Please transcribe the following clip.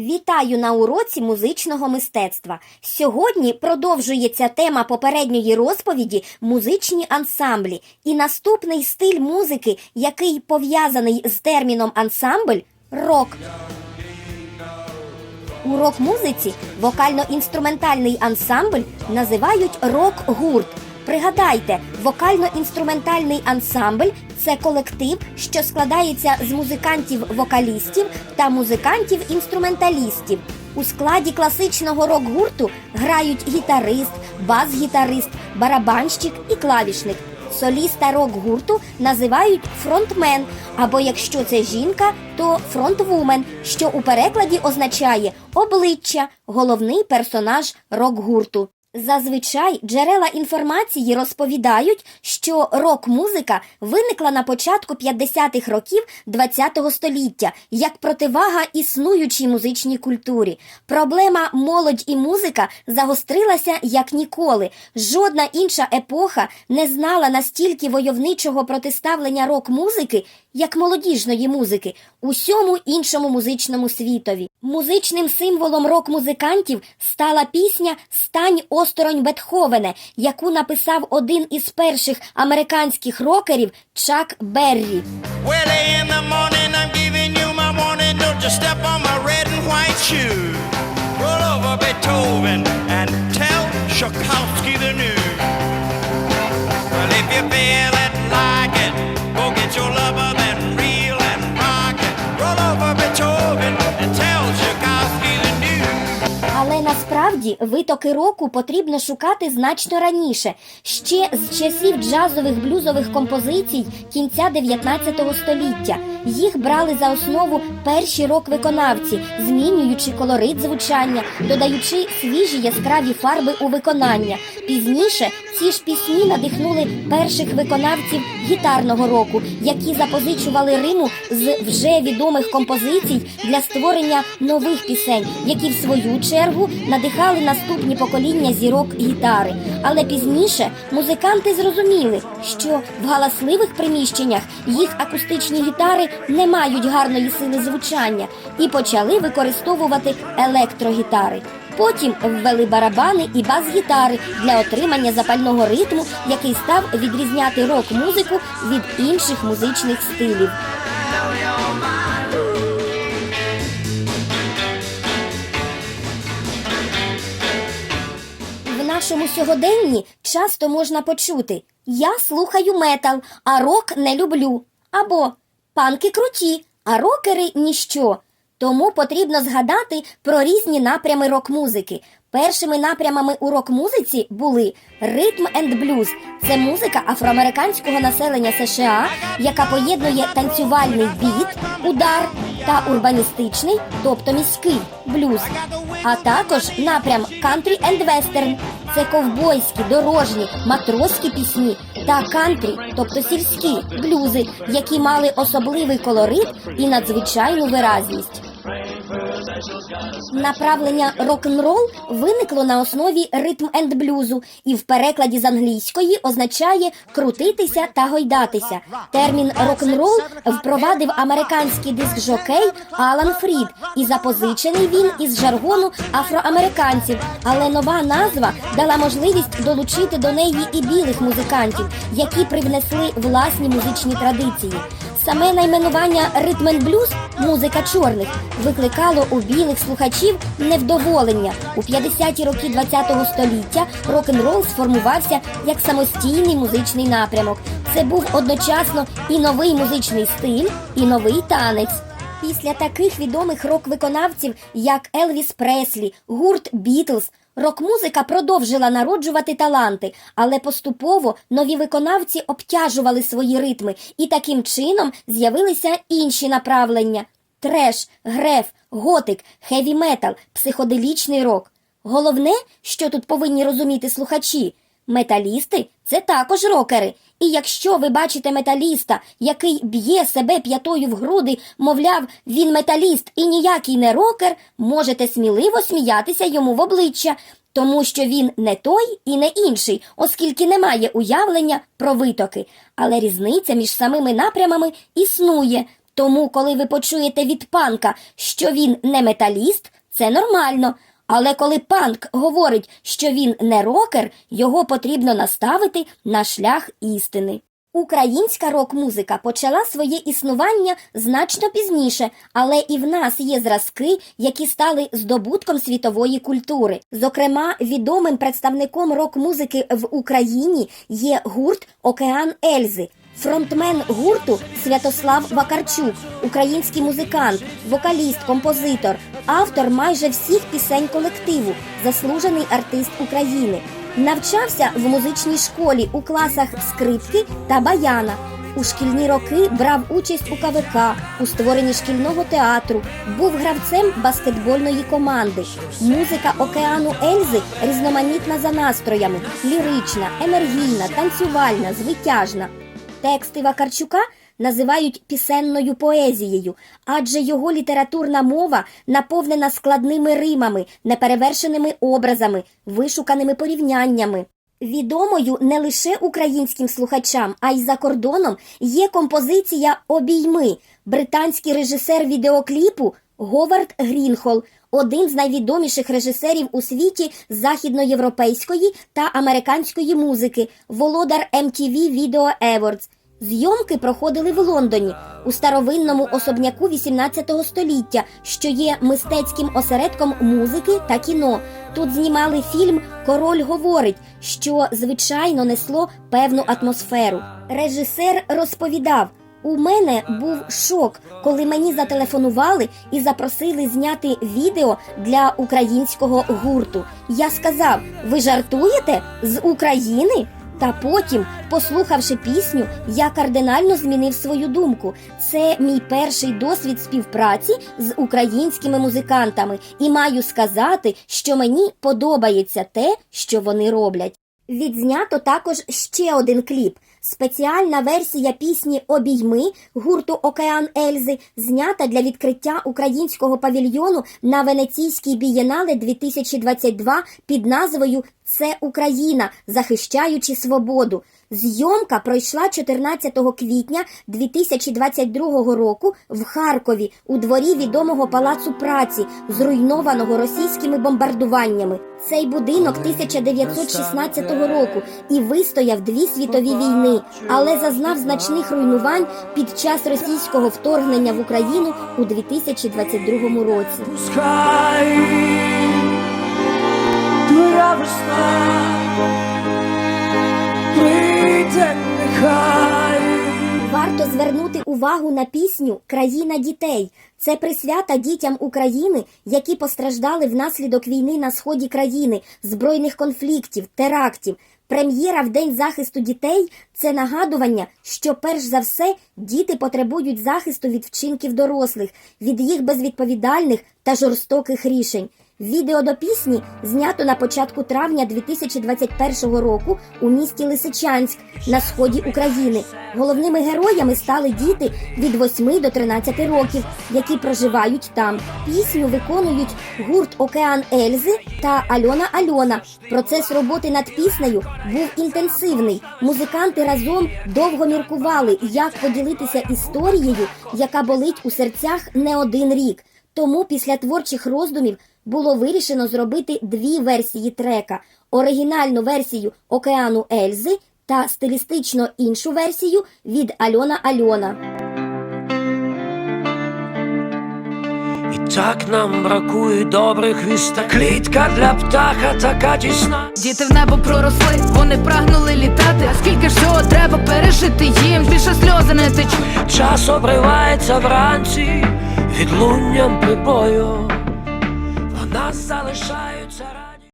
Вітаю на уроці музичного мистецтва. Сьогодні продовжується тема попередньої розповіді музичні ансамблі. І наступний стиль музики, який пов'язаний з терміном ансамбль рок. У рок-музиці вокально-інструментальний ансамбль називають рок-гурт. Пригадайте, вокально-інструментальний ансамбль це колектив, що складається з музикантів-вокалістів та музикантів-інструменталістів. У складі класичного рок-гурту грають гітарист, бас-гітарист, барабанщик і клавішник. Соліста рок-гурту називають фронтмен, або якщо це жінка, то фронтвумен, що у перекладі означає обличчя, головний персонаж рок-гурту. Зазвичай джерела інформації розповідають, що рок-музика виникла на початку 50-х років ХХ століття як противага існуючій музичній культурі. Проблема молодь і музика загострилася як ніколи. Жодна інша епоха не знала настільки войовничого протиставлення рок-музики, як молодіжної музики, усьому іншому музичному світові. Музичним символом рок-музикантів стала пісня Стань осторонь Бетховене, яку написав один із перших американських рокерів Чак Беррі. Well, насправді витоки року потрібно шукати значно раніше, ще з часів джазових блюзових композицій кінця 19 століття. Їх брали за основу перші рок-виконавці, змінюючи колорит звучання, додаючи свіжі яскраві фарби у виконання. Пізніше ці ж пісні надихнули перших виконавців гітарного року, які запозичували Риму з вже відомих композицій для створення нових пісень, які в свою чергу надихали наступні покоління зірок гітари. Але пізніше музиканти зрозуміли, що в галасливих приміщеннях їх акустичні гітари не мають гарної сили звучання і почали використовувати електрогітари. Потім ввели барабани і бас-гітари для отримання запального ритму, який став відрізняти рок-музику від інших музичних стилів. В нашому сьогоденні часто можна почути Я слухаю метал, а рок не люблю. Або панки круті, а рокери ніщо. Тому потрібно згадати про різні напрями рок-музики. Першими напрямами у рок-музиці були ритм енд блюз. Це музика афроамериканського населення США, яка поєднує танцювальний біт, удар та урбаністичний, тобто міський блюз. А також напрям кантрі енд вестерн. Це ковбойські, дорожні, матроські пісні та кантрі, тобто сільські блюзи, які мали особливий колорит і надзвичайну виразність. Направлення рок-н-рол виникло на основі ритм енд блюзу і в перекладі з англійської означає крутитися та гойдатися. Термін рок-н-рол впровадив американський диск-жокей Алан Фрід, і запозичений він із жаргону афроамериканців. Але нова назва дала можливість долучити до неї і білих музикантів, які привнесли власні музичні традиції. Саме найменування ритм енд блюз музика чорних викликало у білих слухачів невдоволення. У 50-ті роки ХХ століття рок-н-рол сформувався як самостійний музичний напрямок. Це був одночасно і новий музичний стиль, і новий танець. Після таких відомих рок-виконавців, як Елвіс Преслі, гурт Бітлз, рок-музика продовжила народжувати таланти, але поступово нові виконавці обтяжували свої ритми, і таким чином з'явилися інші направлення: треш, греф, готик, хеві метал, психоделічний рок. Головне, що тут повинні розуміти слухачі, металісти це також рокери. І якщо ви бачите металіста, який б'є себе п'ятою в груди, мовляв, він металіст і ніякий не рокер, можете сміливо сміятися йому в обличчя, тому що він не той і не інший, оскільки не має уявлення про витоки. Але різниця між самими напрямами існує. Тому, коли ви почуєте від панка, що він не металіст, це нормально. Але коли панк говорить, що він не рокер, його потрібно наставити на шлях істини. Українська рок-музика почала своє існування значно пізніше, але і в нас є зразки, які стали здобутком світової культури. Зокрема, відомим представником рок-музики в Україні є гурт Океан Ельзи. Фронтмен гурту Святослав Вакарчук, український музикант, вокаліст, композитор, автор майже всіх пісень колективу, заслужений артист України. Навчався в музичній школі у класах скрипки та баяна. У шкільні роки брав участь у КВК, у створенні шкільного театру, був гравцем баскетбольної команди. Музика океану Ельзи різноманітна за настроями: лірична, енергійна, танцювальна, звитяжна. Тексти Вакарчука називають пісенною поезією, адже його літературна мова наповнена складними римами, неперевершеними образами, вишуканими порівняннями. Відомою не лише українським слухачам, а й за кордоном є композиція Обійми, британський режисер відеокліпу Говард Грінхол, один з найвідоміших режисерів у світі західноєвропейської та американської музики, володар MTV Video Awards. Зйомки проходили в Лондоні у старовинному особняку 18 століття, що є мистецьким осередком музики та кіно. Тут знімали фільм Король говорить, що звичайно несло певну атмосферу. Режисер розповідав. У мене був шок, коли мені зателефонували і запросили зняти відео для українського гурту. Я сказав: ви жартуєте з України? Та потім, послухавши пісню, я кардинально змінив свою думку. Це мій перший досвід співпраці з українськими музикантами, і маю сказати, що мені подобається те, що вони роблять. Відзнято також ще один кліп. Спеціальна версія пісні Обійми гурту Океан Ельзи знята для відкриття українського павільйону на Венеційській бієнале 2022 під назвою Це Україна, захищаючи свободу. Зйомка пройшла 14 квітня 2022 року в Харкові у дворі відомого палацу праці, зруйнованого російськими бомбардуваннями. Цей будинок 1916 року і вистояв дві світові війни, але зазнав значних руйнувань під час російського вторгнення в Україну у 2022 році. Пускай увагу на пісню Країна дітей. Це присвята дітям України, які постраждали внаслідок війни на сході країни, збройних конфліктів, терактів. Прем'єра в День захисту дітей це нагадування, що перш за все діти потребують захисту від вчинків дорослих, від їх безвідповідальних та жорстоких рішень. Відео до пісні знято на початку травня 2021 року у місті Лисичанськ на сході України. Головними героями стали діти від 8 до 13 років, які проживають там. Пісню виконують гурт Океан Ельзи та Альона Альона. Процес роботи над піснею був інтенсивний. Музиканти разом довго міркували, як поділитися історією, яка болить у серцях не один рік. Тому після творчих роздумів було вирішено зробити дві версії трека: оригінальну версію Океану Ельзи та стилістично іншу версію від Альона Альона. І так нам бракує добрих віста. Клітка для птаха така тісна. Діти в небо проросли, вони прагнули літати. А скільки ж всього треба пережити їм? Більше сльози не течуть. Час обривається вранці відлунням прибою. Вона залишає.